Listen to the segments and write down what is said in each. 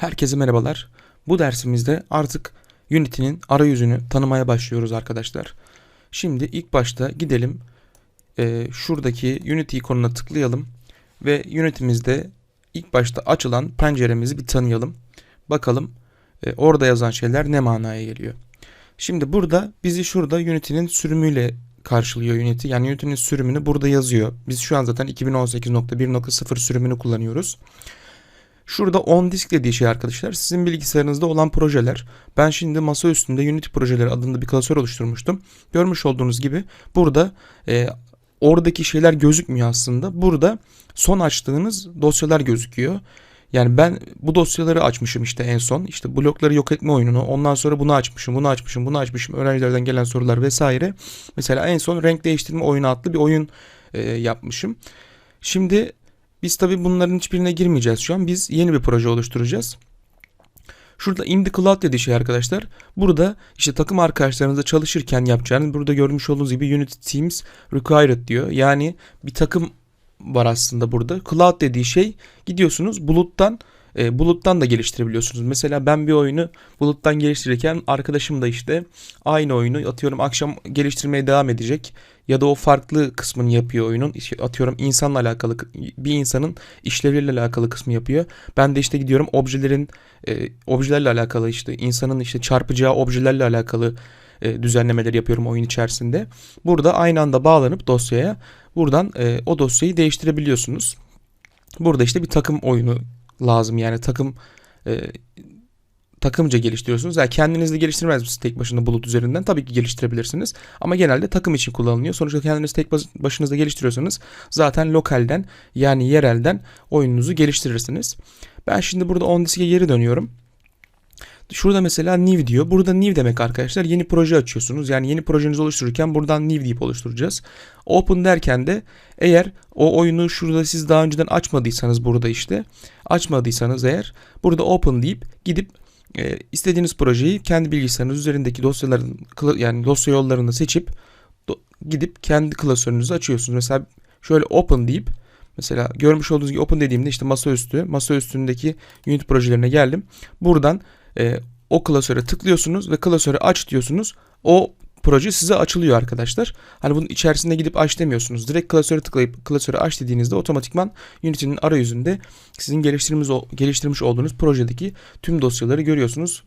Herkese merhabalar. Bu dersimizde artık Unity'nin arayüzünü tanımaya başlıyoruz arkadaşlar. Şimdi ilk başta gidelim e, şuradaki Unity ikonuna tıklayalım ve Unity'mizde ilk başta açılan penceremizi bir tanıyalım. Bakalım e, orada yazan şeyler ne manaya geliyor. Şimdi burada bizi şurada Unity'nin sürümüyle karşılıyor Unity. Yani Unity'nin sürümünü burada yazıyor. Biz şu an zaten 2018.1.0 sürümünü kullanıyoruz. Şurada on disk dediği şey arkadaşlar sizin bilgisayarınızda olan projeler. Ben şimdi masa üstünde Unity projeleri adında bir klasör oluşturmuştum. Görmüş olduğunuz gibi burada e, oradaki şeyler gözükmüyor aslında. Burada son açtığınız dosyalar gözüküyor. Yani ben bu dosyaları açmışım işte en son. İşte blokları yok etme oyununu. Ondan sonra bunu açmışım, bunu açmışım, bunu açmışım. Öğrencilerden gelen sorular vesaire. Mesela en son renk değiştirme oyunu adlı bir oyun e, yapmışım. Şimdi biz tabi bunların hiçbirine girmeyeceğiz şu an. Biz yeni bir proje oluşturacağız. Şurada in the cloud dediği şey arkadaşlar. Burada işte takım arkadaşlarınızla çalışırken yapacağınız burada görmüş olduğunuz gibi Unity Teams Required diyor. Yani bir takım var aslında burada. Cloud dediği şey gidiyorsunuz buluttan e, buluttan da geliştirebiliyorsunuz. Mesela ben bir oyunu buluttan geliştirirken arkadaşım da işte aynı oyunu atıyorum akşam geliştirmeye devam edecek ya da o farklı kısmını yapıyor oyunun. İşte atıyorum insanla alakalı bir insanın işlevleriyle alakalı kısmı yapıyor. Ben de işte gidiyorum objelerin e, objelerle alakalı işte insanın işte çarpacağı objelerle alakalı e, düzenlemeleri yapıyorum oyun içerisinde. Burada aynı anda bağlanıp dosyaya buradan e, o dosyayı değiştirebiliyorsunuz. Burada işte bir takım oyunu lazım yani takım e, takımca geliştiriyorsunuz. Yani kendiniz geliştirmez misiniz tek başına bulut üzerinden? Tabii ki geliştirebilirsiniz. Ama genelde takım için kullanılıyor. Sonuçta kendiniz tek başınıza geliştiriyorsanız zaten lokalden yani yerelden oyununuzu geliştirirsiniz. Ben şimdi burada on disk'e geri dönüyorum. Şurada mesela new diyor. Burada new demek arkadaşlar yeni proje açıyorsunuz. Yani yeni projenizi oluştururken buradan new deyip oluşturacağız. Open derken de eğer o oyunu şurada siz daha önceden açmadıysanız burada işte açmadıysanız eğer burada open deyip gidip e, istediğiniz projeyi kendi bilgisayarınız üzerindeki dosyaların yani dosya yollarını seçip do, gidip kendi klasörünüzü açıyorsunuz. Mesela şöyle open deyip mesela görmüş olduğunuz gibi open dediğimde işte masaüstü masa üstündeki unit projelerine geldim. Buradan e, o klasöre tıklıyorsunuz ve klasörü aç diyorsunuz. O proje size açılıyor arkadaşlar. Hani bunun içerisinde gidip aç demiyorsunuz. Direkt klasöre tıklayıp klasörü aç dediğinizde otomatikman Unity'nin arayüzünde sizin geliştirmiş, geliştirmiş olduğunuz projedeki tüm dosyaları görüyorsunuz.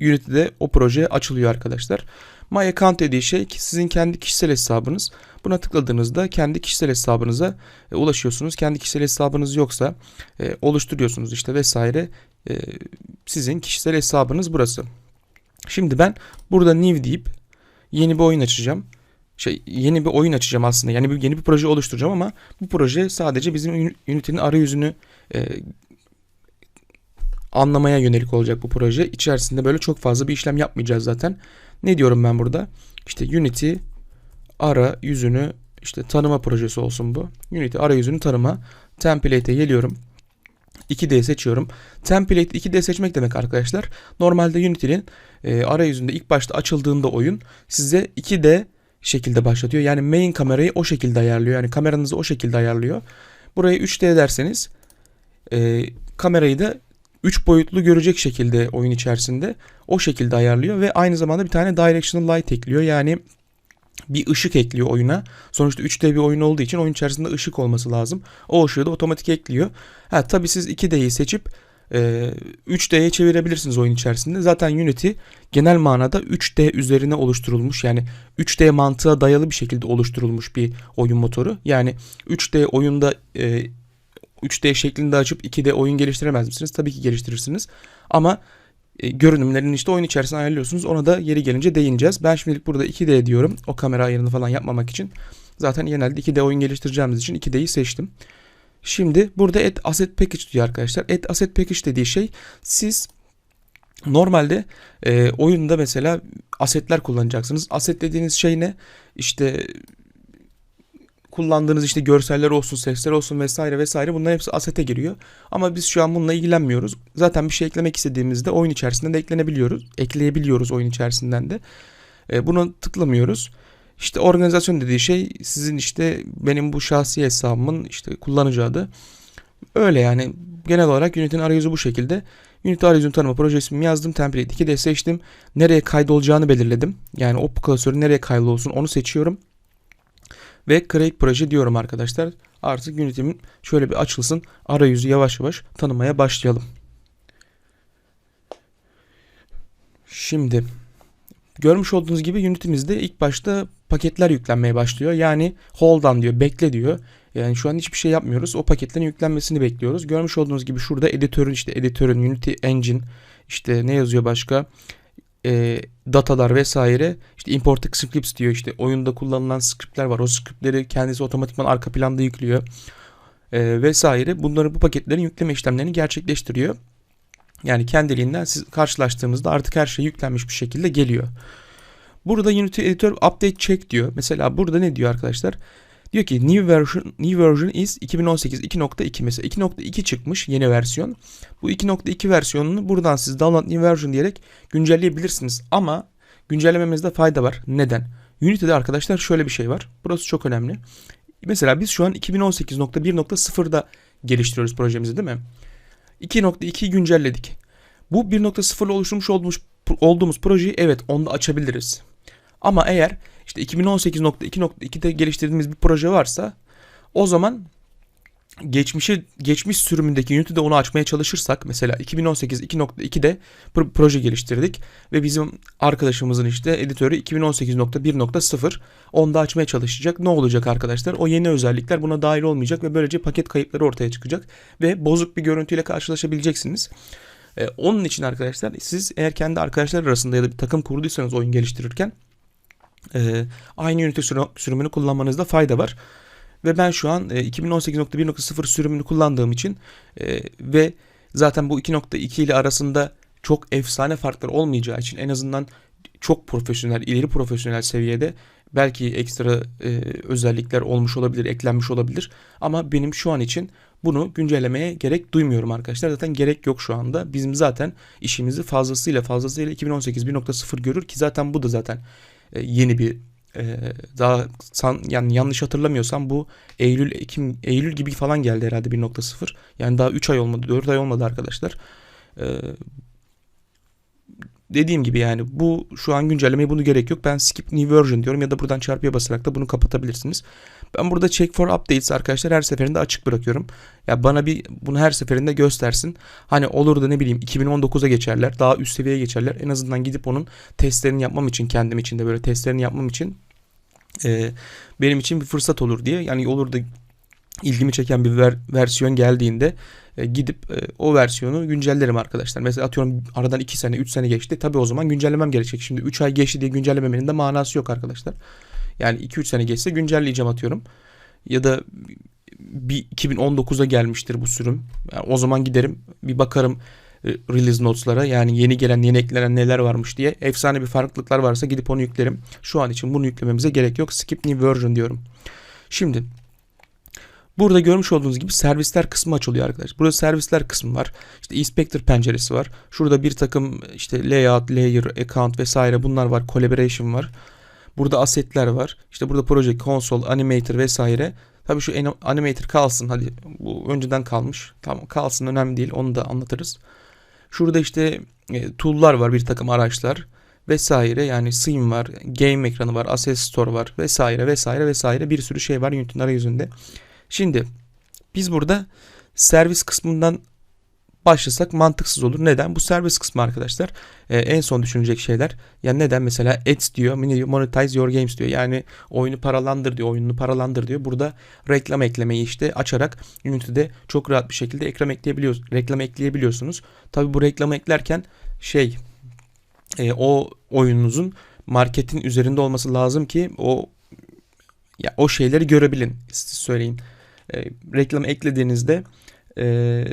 Unity'de o proje açılıyor arkadaşlar. My Account dediği şey sizin kendi kişisel hesabınız. Buna tıkladığınızda kendi kişisel hesabınıza e, ulaşıyorsunuz. Kendi kişisel hesabınız yoksa e, oluşturuyorsunuz işte vesaire. E, sizin kişisel hesabınız burası. Şimdi ben burada new deyip yeni bir oyun açacağım. Şey yeni bir oyun açacağım aslında. Yani bir yeni bir proje oluşturacağım ama bu proje sadece bizim Unity'nin arayüzünü e, anlamaya yönelik olacak bu proje. İçerisinde böyle çok fazla bir işlem yapmayacağız zaten. Ne diyorum ben burada? İşte Unity ara yüzünü işte tanıma projesi olsun bu. Unity arayüzünü tanıma. Template'e geliyorum. 2D seçiyorum. Template 2D seçmek demek arkadaşlar. Normalde Unity'nin e, arayüzünde ilk başta açıldığında oyun size 2D şekilde başlatıyor. Yani main kamerayı o şekilde ayarlıyor. Yani kameranızı o şekilde ayarlıyor. Burayı 3D derseniz e, kamerayı da 3 boyutlu görecek şekilde oyun içerisinde o şekilde ayarlıyor ve aynı zamanda bir tane directional light ekliyor. Yani bir ışık ekliyor oyuna. Sonuçta 3D bir oyun olduğu için oyun içerisinde ışık olması lazım. O ışığı da otomatik ekliyor. Ha tabii siz 2D'yi seçip e, 3D'ye çevirebilirsiniz oyun içerisinde. Zaten Unity genel manada 3D üzerine oluşturulmuş yani 3D mantığa dayalı bir şekilde oluşturulmuş bir oyun motoru. Yani 3D oyunda e, 3D şeklinde açıp 2D oyun geliştiremez misiniz? Tabii ki geliştirirsiniz. Ama e, görünümlerini işte oyun içerisinde ayarlıyorsunuz. Ona da yeri gelince değineceğiz. Ben şimdilik burada 2D diyorum. O kamera ayarını falan yapmamak için. Zaten genelde 2D oyun geliştireceğimiz için 2D'yi seçtim. Şimdi burada add asset package diyor arkadaşlar. Add asset package dediği şey siz normalde e, oyunda mesela asetler kullanacaksınız. Aset dediğiniz şey ne? İşte kullandığınız işte görseller olsun, sesler olsun vesaire vesaire bunların hepsi asete giriyor. Ama biz şu an bununla ilgilenmiyoruz. Zaten bir şey eklemek istediğimizde oyun içerisinde de eklenebiliyoruz. Ekleyebiliyoruz oyun içerisinden de. E, buna tıklamıyoruz. İşte organizasyon dediği şey sizin işte benim bu şahsi hesabımın işte kullanıcı adı. Öyle yani genel olarak Unity'nin arayüzü bu şekilde. Unity arayüzünü tanıma projesimi yazdım. Template 2'de seçtim. Nereye kaydolacağını belirledim. Yani o klasörü nereye kaydolsun onu seçiyorum. Ve create proje diyorum arkadaşlar. Artık Unity'min şöyle bir açılsın. Arayüzü yavaş yavaş tanımaya başlayalım. Şimdi görmüş olduğunuz gibi Unity'mizde ilk başta paketler yüklenmeye başlıyor. Yani hold on diyor, bekle diyor. Yani şu an hiçbir şey yapmıyoruz. O paketlerin yüklenmesini bekliyoruz. Görmüş olduğunuz gibi şurada editörün işte editörün Unity Engine işte ne yazıyor başka? E, datalar vesaire işte imported scripts diyor işte oyunda kullanılan scriptler var. O scriptleri kendisi otomatikman arka planda yüklüyor. E, vesaire. Bunları bu paketlerin yükleme işlemlerini gerçekleştiriyor. Yani kendiliğinden siz karşılaştığımızda artık her şey yüklenmiş bir şekilde geliyor. Burada Unity Editor Update Check diyor. Mesela burada ne diyor arkadaşlar? Diyor ki new version new version is 2018 2.2 mesela 2.2 çıkmış yeni versiyon. Bu 2.2 versiyonunu buradan siz download new version diyerek güncelleyebilirsiniz. Ama güncellememizde fayda var. Neden? Unity'de arkadaşlar şöyle bir şey var. Burası çok önemli. Mesela biz şu an 2018.1.0'da geliştiriyoruz projemizi değil mi? 2.2'yi güncelledik. Bu 1.0 ile oluşturmuş olduğumuz, olduğumuz projeyi evet onda açabiliriz. Ama eğer işte 2018.2.2'de geliştirdiğimiz bir proje varsa o zaman geçmişe geçmiş sürümündeki Unity'de onu açmaya çalışırsak mesela 2018 2.2'de proje geliştirdik ve bizim arkadaşımızın işte editörü 2018.1.0 onda açmaya çalışacak. Ne olacak arkadaşlar? O yeni özellikler buna dahil olmayacak ve böylece paket kayıpları ortaya çıkacak ve bozuk bir görüntüyle karşılaşabileceksiniz. Ee, onun için arkadaşlar siz eğer kendi arkadaşlar arasında ya da bir takım kurduysanız oyun geliştirirken e, aynı Unity sürümünü kullanmanızda fayda var. Ve ben şu an e, 2018.1.0 sürümünü kullandığım için e, ve zaten bu 2.2 ile arasında çok efsane farklar olmayacağı için en azından çok profesyonel, ileri profesyonel seviyede belki ekstra e, özellikler olmuş olabilir, eklenmiş olabilir. Ama benim şu an için bunu güncellemeye gerek duymuyorum arkadaşlar. Zaten gerek yok şu anda. Bizim zaten işimizi fazlasıyla fazlasıyla 2018 1.0 görür ki zaten bu da zaten e, yeni bir e, daha san, yani yanlış hatırlamıyorsam bu Eylül Ekim Eylül gibi falan geldi herhalde 1.0. Yani daha 3 ay olmadı, 4 ay olmadı arkadaşlar. E, dediğim gibi yani bu şu an güncellemeye bunu gerek yok. Ben skip new version diyorum ya da buradan çarpıya basarak da bunu kapatabilirsiniz. Ben burada check for updates arkadaşlar her seferinde açık bırakıyorum. Ya bana bir bunu her seferinde göstersin. Hani olur da ne bileyim 2019'a geçerler. Daha üst seviyeye geçerler. En azından gidip onun testlerini yapmam için kendim için de böyle testlerini yapmam için e, benim için bir fırsat olur diye. Yani olur da ilgimi çeken bir ver, versiyon geldiğinde e, gidip e, o versiyonu güncellerim arkadaşlar. Mesela atıyorum aradan 2 sene 3 sene geçti. Tabi o zaman güncellemem gerekecek. Şimdi 3 ay geçti diye güncellememenin de manası yok arkadaşlar. Yani 2-3 sene geçse güncelleyeceğim atıyorum. Ya da bir 2019'a gelmiştir bu sürüm. Yani o zaman giderim bir bakarım e, release notes'lara yani yeni gelen yeni eklenen neler varmış diye efsane bir farklılıklar varsa gidip onu yüklerim. Şu an için bunu yüklememize gerek yok. Skip new version diyorum. Şimdi Burada görmüş olduğunuz gibi servisler kısmı açılıyor arkadaşlar. Burada servisler kısmı var. İşte inspector penceresi var. Şurada bir takım işte layout, layer, account vesaire bunlar var. Collaboration var. Burada assetler var. İşte burada proje, console, animator vesaire. Tabii şu animator kalsın. Hadi bu önceden kalmış. Tamam kalsın önemli değil. Onu da anlatırız. Şurada işte e, tool'lar var. Bir takım araçlar vesaire. Yani sim var, game ekranı var, asset store var vesaire vesaire vesaire. Bir sürü şey var Unity'nin arayüzünde. Şimdi biz burada servis kısmından başlasak mantıksız olur. Neden? Bu servis kısmı arkadaşlar e, en son düşünecek şeyler. Yani neden? Mesela ads diyor, monetize your games diyor. Yani oyunu paralandır diyor, oyununu paralandır diyor. Burada reklam eklemeyi işte açarak Unity'de çok rahat bir şekilde reklam ekleyebiliyorsunuz. Reklam ekleyebiliyorsunuz. Tabi bu reklamı eklerken şey e, o oyununuzun marketin üzerinde olması lazım ki o ya o şeyleri görebilin. Söyleyin. E, reklam eklediğinizde e,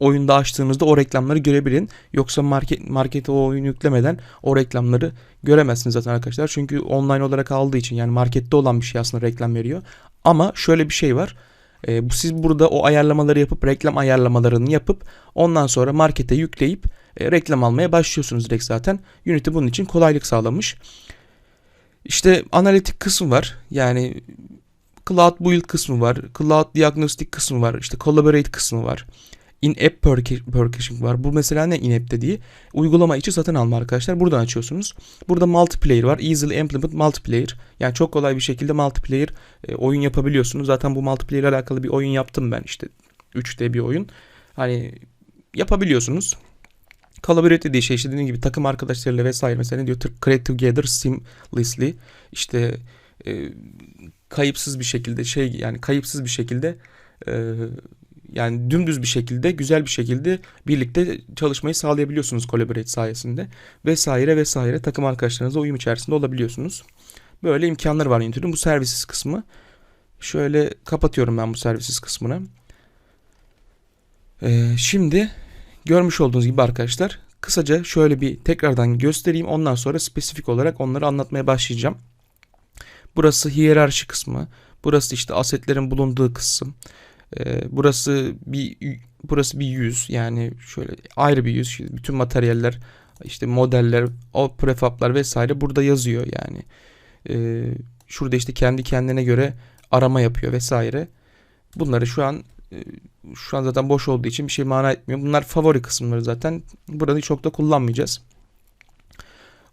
oyunda açtığınızda o reklamları görebilin. Yoksa market markete o oyunu yüklemeden o reklamları göremezsiniz zaten arkadaşlar. Çünkü online olarak aldığı için yani markette olan bir şey aslında reklam veriyor. Ama şöyle bir şey var. E, siz burada o ayarlamaları yapıp reklam ayarlamalarını yapıp ondan sonra markete yükleyip e, reklam almaya başlıyorsunuz direkt zaten. Unity bunun için kolaylık sağlamış. İşte analitik kısım var. Yani Cloud Build kısmı var. Cloud Diagnostic kısmı var. İşte Collaborate kısmı var. in-app purcha- purchasing var. Bu mesela ne in-app dediği? Uygulama içi satın alma arkadaşlar. Buradan açıyorsunuz. Burada multiplayer var. Easily implement multiplayer. Yani çok kolay bir şekilde multiplayer e, oyun yapabiliyorsunuz. Zaten bu multiplayer ile alakalı bir oyun yaptım ben işte 3D bir oyun. Hani yapabiliyorsunuz. Collaborate dediği şey işte dediğim gibi takım arkadaşlarıyla vesaire mesela ne diyor create together seamlessly işte e, kayıpsız bir şekilde şey yani kayıpsız bir şekilde e, yani dümdüz bir şekilde güzel bir şekilde birlikte çalışmayı sağlayabiliyorsunuz Collaborate sayesinde vesaire vesaire takım arkadaşlarınızla uyum içerisinde olabiliyorsunuz. Böyle imkanları var Unity'nin bu servisiz kısmı. Şöyle kapatıyorum ben bu servisiz kısmını. Ee, şimdi görmüş olduğunuz gibi arkadaşlar kısaca şöyle bir tekrardan göstereyim. Ondan sonra spesifik olarak onları anlatmaya başlayacağım. Burası hiyerarşi kısmı. Burası işte asetlerin bulunduğu kısım. Ee, burası bir burası bir yüz yani şöyle ayrı bir yüz. Şimdi Bütün materyaller işte modeller, o prefablar vesaire burada yazıyor yani. Ee, şurada işte kendi kendine göre arama yapıyor vesaire. Bunları şu an e, şu an zaten boş olduğu için bir şey mana etmiyor. Bunlar favori kısımları zaten. Burada çok da kullanmayacağız.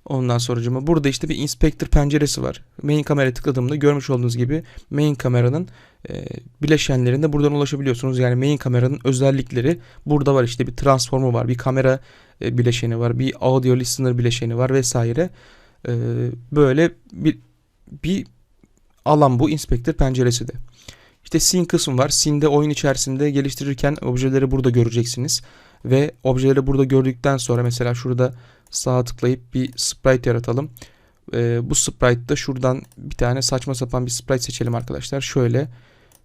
Ondan sonracıma burada işte bir inspector penceresi var. Main kameraya tıkladığımda görmüş olduğunuz gibi main kameranın e, bileşenlerine buradan ulaşabiliyorsunuz. Yani main kameranın özellikleri burada var. İşte bir transformu var, bir kamera e, bileşeni var, bir audio listener bileşeni var vesaire. E, böyle bir bir alan bu inspector penceresi de. İşte scene kısmı var. Scene'de oyun içerisinde geliştirirken objeleri burada göreceksiniz. Ve objeleri burada gördükten sonra mesela şurada sağa tıklayıp bir sprite yaratalım. Ee, bu sprite'da şuradan bir tane saçma sapan bir sprite seçelim arkadaşlar. Şöyle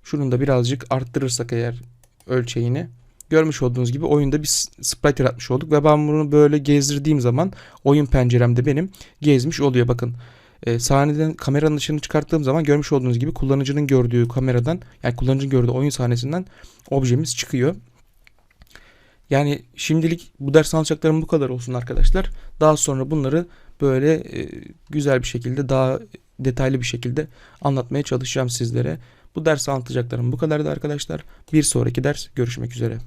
şunun da birazcık arttırırsak eğer ölçeğini görmüş olduğunuz gibi oyunda bir sprite yaratmış olduk ve ben bunu böyle gezdirdiğim zaman oyun penceremde benim gezmiş oluyor bakın. E, sahneden kameranın ışığını çıkarttığım zaman görmüş olduğunuz gibi kullanıcının gördüğü kameradan yani kullanıcının gördüğü oyun sahnesinden objemiz çıkıyor. Yani şimdilik bu ders alacaklarım bu kadar olsun arkadaşlar. Daha sonra bunları böyle e, güzel bir şekilde daha detaylı bir şekilde anlatmaya çalışacağım sizlere. Bu ders anlatacaklarım bu kadardı arkadaşlar. Bir sonraki ders görüşmek üzere.